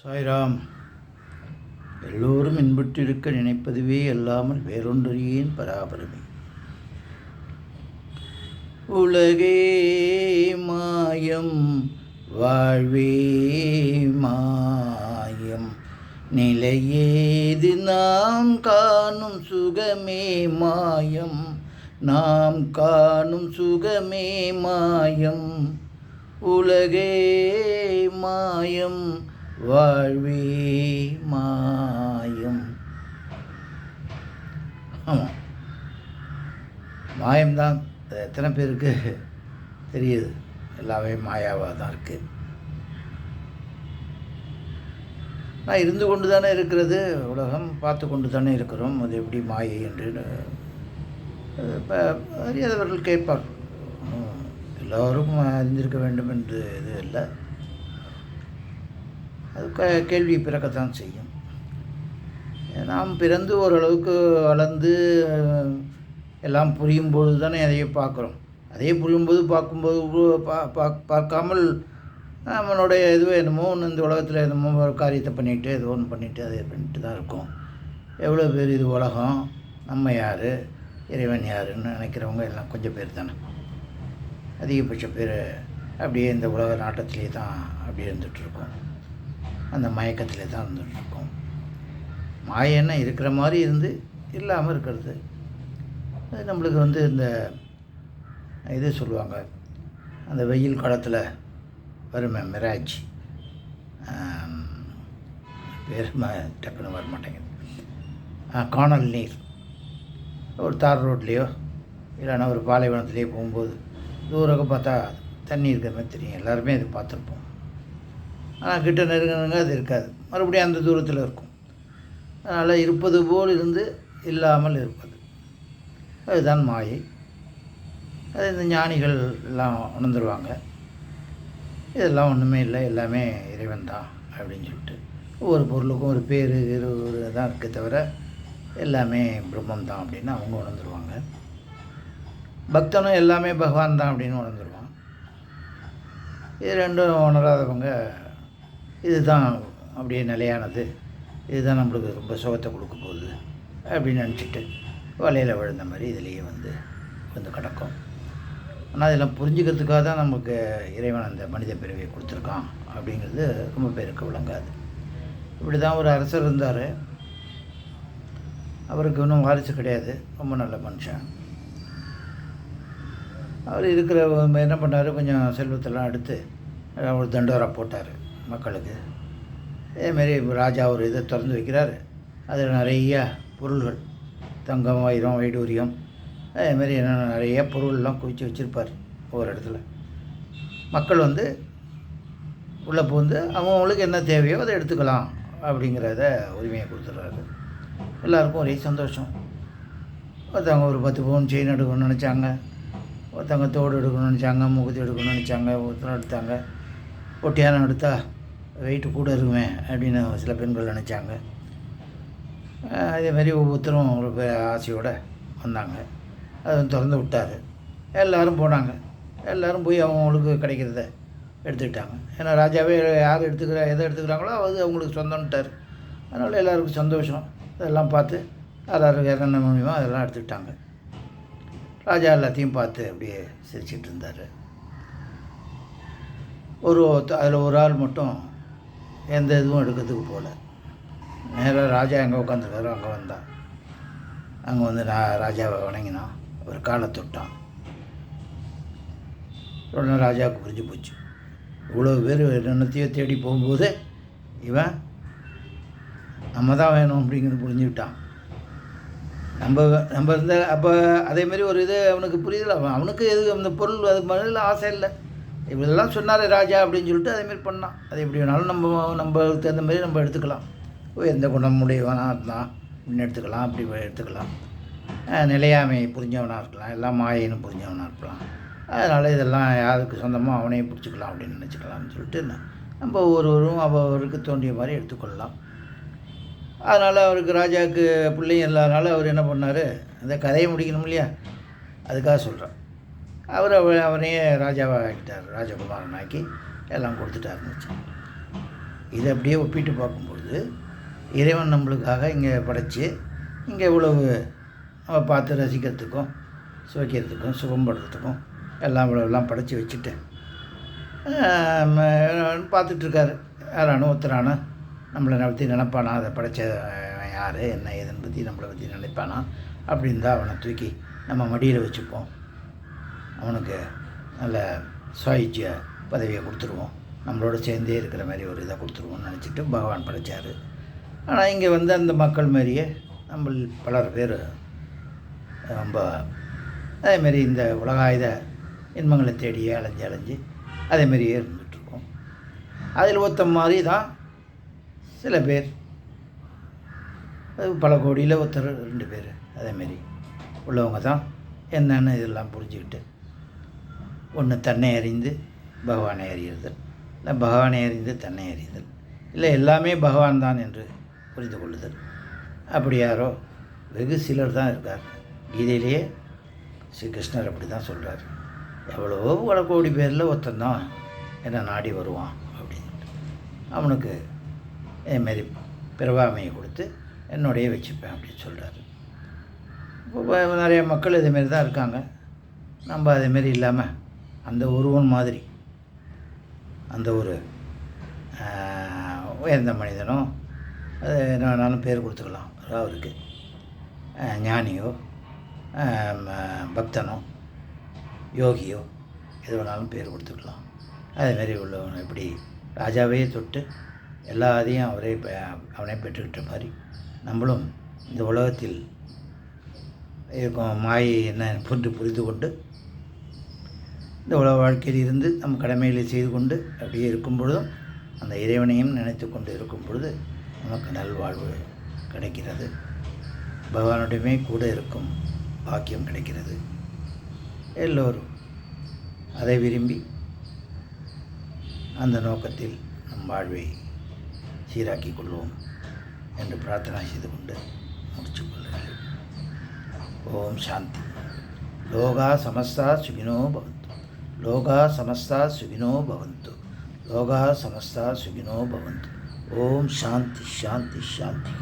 சாய்ராம் எல்லோரும் இன்புற்றிருக்க நினைப்பதுவே அல்லாமல் வேறொன்றறியேன் பராபரமே. உலகே மாயம் வாழ்வே மாயம். நிலையேது நாம் காணும் சுகமே மாயம். நாம் காணும் சுகமே மாயம். உலகே மாயம் வாழ்வே மாயம் ஆமாம் மாயம்தான் எத்தனை பேருக்கு தெரியுது. எல்லாமே மாயாவாக தான் இருக்குது நான் இருந்து கொண்டு தானே இருக்கிறது. உலகம் பார்த்து கொண்டு தானே இருக்கிறோம். அது எப்படி மாயை என்று இப்போ அறியாதவர்கள் கேட்பார் எல்லோரும் அறிந்திருக்க வேண்டும் என்று இது இல்லை. அது க- கேள்வி பிறக்கத்தான் செய்யும். நாம் பிறந்து ஓரளவுக்கு வளர்ந்து எல்லாம் புரியும் பொழுது தானே அதையே பார்க்குறோம். அதே புரியும்போது பார்க்கும்போது பா பா- பார்க்காமல் நம்மளுடைய எதுவோ என்னமோ ஒன்று இந்த உலகத்தில் என்னமோ ஒரு காரியத்தை பண்ணிவிட்டு ஏதோ ஒன்று பண்ணிவிட்டு அதை பண்ணிட்டு தான் இருக்கும். எவ்வளோ பேர் இது உலகம்? நம்ம யார்? இறைவன் யாருன்னு நினைக்கிறவங்க எல்லாம் கொஞ்சம் பேர் தானே. அதிகபட்ச பேர் அப்படியே இந்த உலக நாட்டத்திலே தான் அப்படியே இருந்துகிட்ருக்கோம் அந்த மயக்கத்தில் தான் இருந்துகிட்ருக்கோம் மாயன்னா இருக்கிற மாதிரி இருந்து இல்லாமல் இருக்கிறது. அது நம்மளுக்கு வந்து இந்த இது சொல்லுவாங்க. அந்த வெயில் காலத்தில் வருமே மிராஜ். ஆம், டக்குன்னு வர மாட்டேங்குது. காணல் நீர். ஒரு தார் ரோட்லேயோ இல்லைன்னா ஒரு பாலைவனத்துலேயோ போகும்போது தூரக்க பார்த்தா தண்ணி இருக்கிற மாதிரி தெரியும். எல்லாருமே இது பார்த்துருப்போம். ஆனால் கிட்ட நெருங்கினங்க அது இருக்காது. மறுபடியும் அந்த தூரத்தில் இருக்கும். அதனால் இருப்பது போல் இருந்து இல்லாமல் இருப்பது. அதுதான் மாயை. அது இந்த ஞானிகள் எல்லாம் உணர்ந்துருவாங்க. இதெல்லாம் ஒன்றுமே இல்லை எல்லாமே இறைவன் தான் அப்படின்னு சொல்லிட்டு. ஒவ்வொரு பொருளுக்கும் ஒரு பேர் ஒரு தான் இருக்கே தவிர எல்லாமே பிரம்மம் தான் அப்படின்னு அவங்க உணர்ந்துருவாங்க. பக்தனும் எல்லாமே பகவான் தான் அப்படின்னு உணர்ந்துருவான். இது ரெண்டும் உணராதவங்க இதுதான் அப்படியே நிலையானது. இதுதான் நம்மளுக்கு ரொம்ப சுகத்தை கொடுக்க போகுது அப்படின்னு நினச்சிட்டு வலையில் விழுந்த மாதிரி இதுலேயே வந்து வந்து கிடக்கும். ஆனால் இதெல்லாம் புரிஞ்சுக்கிறதுக்காக தான் நமக்கு இறைவன் அந்த மனித பிறவியை கொடுத்துருக்கான் அப்படிங்கிறது ரொம்ப பேருக்கு விளங்காது. இப்படி தான் ஒரு அரசர் இருந்தார். அவருக்கு இன்னும் வாரிசு கிடையாது. ரொம்ப நல்ல மனுஷன். அவர் இருக்கிற என்ன பண்ணார்? கொஞ்சம் செல்வத்தெல்லாம் எடுத்து ஒரு தண்டோரா போட்டார். மக்களுக்கு. அதேமாரி ராஜா ஒரு இதை திறந்து வைக்கிறார். அதில் நிறைய பொருள்கள் தங்கம் வைரம் வைடூரியம் அதேமாரி என்னென்ன நிறைய பொருள்லாம் குவிச்சு வச்சுருப்பார் ஒவ்வொரு இடத்துல. மக்கள் வந்து உள்ளே பூந்து அவங்கவுங்களுக்கு என்ன தேவையோ அதை எடுத்துக்கலாம் அப்படிங்கிறத உரிமையை கொடுத்துட்றாரு எல்லாருக்கும் ஒரே சந்தோஷம். ஒருத்தவங்க ஒரு பத்து பவுன் செயின் எடுக்கணும்னு நினச்சாங்க. ஒருத்தவங்க தோடு எடுக்கணும்னு நினச்சாங்க முகத்து எடுக்கணும்னு நினச்சாங்க ஒருத்தர் எடுத்தாங்க. ஒட்டியானம் எடுத்தால் வெயிட்டு கூட இருக்குமே அப்படின்னு சில பெண்கள் நினச்சாங்க. அதேமாரி ஒவ்வொருத்தரும் ஒரு ஆசையோட வந்தாங்க. அதை திறந்து விட்டார். எல்லோரும் போனாங்க. எல்லோரும் போய் அவங்களுக்கு கிடைக்கிறத எடுத்துக்கிட்டாங்க. ஏன்னா ராஜாவே யார் எடுத்துக்கிற எதை எடுத்துக்கிறாங்களோ அது அவங்களுக்கு சொந்தம்ட்டார். அதனால் எல்லாருக்கும் சந்தோஷம். இதெல்லாம் பார்த்து எல்லாருக்கும் என்னென்ன முடியுமோ அதெல்லாம் எடுத்துக்கிட்டாங்க. ராஜா எல்லாத்தையும் பார்த்து அப்படியே சிரிச்சிட்டு இருந்தார். ஒரு அதில் ஒரு ஆள் மட்டும் எந்த இதுவும் எடுக்கிறதுக்கு போகல. நேராக ராஜா எங்கே உட்காந்துருக்காரோ அங்கே வந்தான் அங்கே வந்து நான் ராஜாவை வணங்கினான். ஒரு காலை தொட்டான். உடனே ராஜாவுக்கு புரிஞ்சு போச்சு. இவ்வளோ பேர் என்னத்தையோ தேடி போகும்போது இவன் நம்ம தான் வேணும் அப்படிங்கிறது புரிஞ்சுக்கிட்டான் நம்ம நம்ம இருந்த அப்போ அதேமாரி ஒரு இது அவனுக்கு புரியுதுல அவன் அவனுக்கு எது அந்த பொருள் அது மனதில் ஆசை இல்லை. இப்படிலாம் சொன்னார் ராஜா அப்படின்னு சொல்லிட்டு அதேமாரி பண்ணான். அது எப்படி வேணாலும் நம்ம நம்மளுக்கு தகுந்த மாதிரி நம்ம எடுத்துக்கலாம். ஓ எந்த குணமுடையவனாக இருந்தான். அப்படின்னு எடுத்துக்கலாம் அப்படி எடுத்துக்கலாம். நிலையாமை புரிஞ்சவனாக இருக்கலாம். எல்லாம் மாயின்னு புரிஞ்சவனாக இருக்கலாம். அதனால் இதெல்லாம் யாருக்கு சொந்தமாக அவனையும் பிடிச்சிக்கலாம் அப்படின்னு நினச்சிக்கலாம்னு சொல்லிட்டு நம்ம ஒவ்வொருவரும் அவருக்கு தோன்றிய மாதிரி எடுத்துக்கொள்ளலாம். அதனால் அவருக்கு ராஜாவுக்கு பிள்ளையும் இல்லாதனால அவர் என்ன பண்ணார் அந்த கதையை முடிக்கணும் இல்லையா? அதுக்காக சொல்கிறேன் அவர் அவ- அவனையே ராஜாவை ஆக்கிட்டார் ராஜகுமாரன் ஆக்கி எல்லாம் கொடுத்துட்டாருன்னு வச்சு இதை அப்படியே ஒப்பிட்டு பார்க்கும்பொழுது இறைவன் நம்மளுக்காக இங்கே படைத்து இங்கே இவ்வளவு நம்ம பார்த்து ரசிக்கிறதுக்கும் சுவைக்கிறதுக்கும் சுகம்படுறதுக்கும் எல்லாம் இவ்வளோலாம் படைச்சி வச்சுட்டேன் பார்த்துட்ருக்காரு. யாரானோ ஒருத்தரானோ நம்மளை பற்றி நினைப்பானா அதை படைச்ச யார் என்ன ஏதுன்னு பற்றி நம்மளை பற்றி நினைப்பானா அப்படின்னு தான் அவனை தூக்கி நம்ம மடியில் வச்சுப்போம். அவனுக்கு நல்ல சுவாயிச்சிய பதவியை கொடுத்துருவோம். நம்மளோட சேர்ந்தே இருக்கிற மாதிரி ஒரு இதை கொடுத்துருவோம்னு நினச்சிட்டு பகவான் படைச்சார். ஆனால் இங்கே வந்து அந்த மக்கள் மாதிரியே நம்ம பலர் பேர் ரொம்ப அதேமாரி இந்த உலகாயுத இன்பங்களை தேடியே அலைஞ்சு அலைஞ்சு அதேமாரியே இருந்துகிட்ருக்கோம் அதில் ஒருத்த மாதிரி தான் சில பேர் அது பல கோடியில் ஒருத்தர் ரெண்டு பேர் அதேமாரி உள்ளவங்க தான் என்னென்னு இதெல்லாம் புரிஞ்சுக்கிட்டு ஒன்று தன்னை அறிந்து பகவானை அறியுதல் இல்லை பகவானை அறிந்து தன்னை அறியுதல் இல்லை எல்லாமே பகவான் தான் என்று புரிந்து கொள்ளுதல். அப்படி யாரோ வெகு சிலர் தான் இருக்கார். கீதையிலேயே ஸ்ரீகிருஷ்ணர் அப்படி தான் சொல்கிறார் எவ்வளவோ பல கோடி பேரில் ஒருத்தந்தான் என்னை நாடி வருவான் அப்படின்ட்டு. அவனுக்கு இதேமாரி பிறவாமையை கொடுத்து என்னோடையே வச்சுப்பேன் அப்படின்னு சொல்கிறாரு இப்போ நிறைய மக்கள் இதுமாரி தான் இருக்காங்க. நம்ம அதேமாரி இல்லாமல் அந்த ஒருவன் மாதிரி. அந்த ஒரு உயர்ந்த மனிதனோ அது என்ன வேணாலும் பேர் கொடுத்துக்கலாம். அவருக்கு ஞானியோ பக்தனோ யோகியோ எது வேணாலும் பேர் கொடுத்துக்கலாம். அதேமாரி உள்ளவன் இப்படி ராஜாவே தொட்டு எல்லாத்தையும் அவரே அவனே பெற்றுக்கிட்ட மாதிரி நம்மளும் இந்த உலகத்தில் இருக்கும் மாயை என்ன புரிந்து புரிந்து கொண்டு இந்த உலக வாழ்க்கையில் இருந்து நம் கடமைகளை செய்து கொண்டு அப்படியே இருக்கும் பொழுதும் அந்த இறைவனையும் நினைத்து கொண்டு இருக்கும் பொழுது நமக்கு நல்வாழ்வு கிடைக்கிறது. பகவானுடையமே கூட இருக்கும் பாக்கியம் கிடைக்கிறது. எல்லோரும் அதை விரும்பி அந்த நோக்கத்தில் நம் வாழ்வை சீராக்கி கொள்வோம் என்று பிரார்த்தனை செய்து கொண்டு முடிச்சு கொள்ளுங்கள். ஓம் சாந்தி. லோகா சமஸ்தா சுகினோ பவத். லோகா சமஸ்தா சுகினோ பவந்து லோகா சமஸ்தா சுகினோ பவந்து ஓம் சாந்தி சாந்தி சாந்தி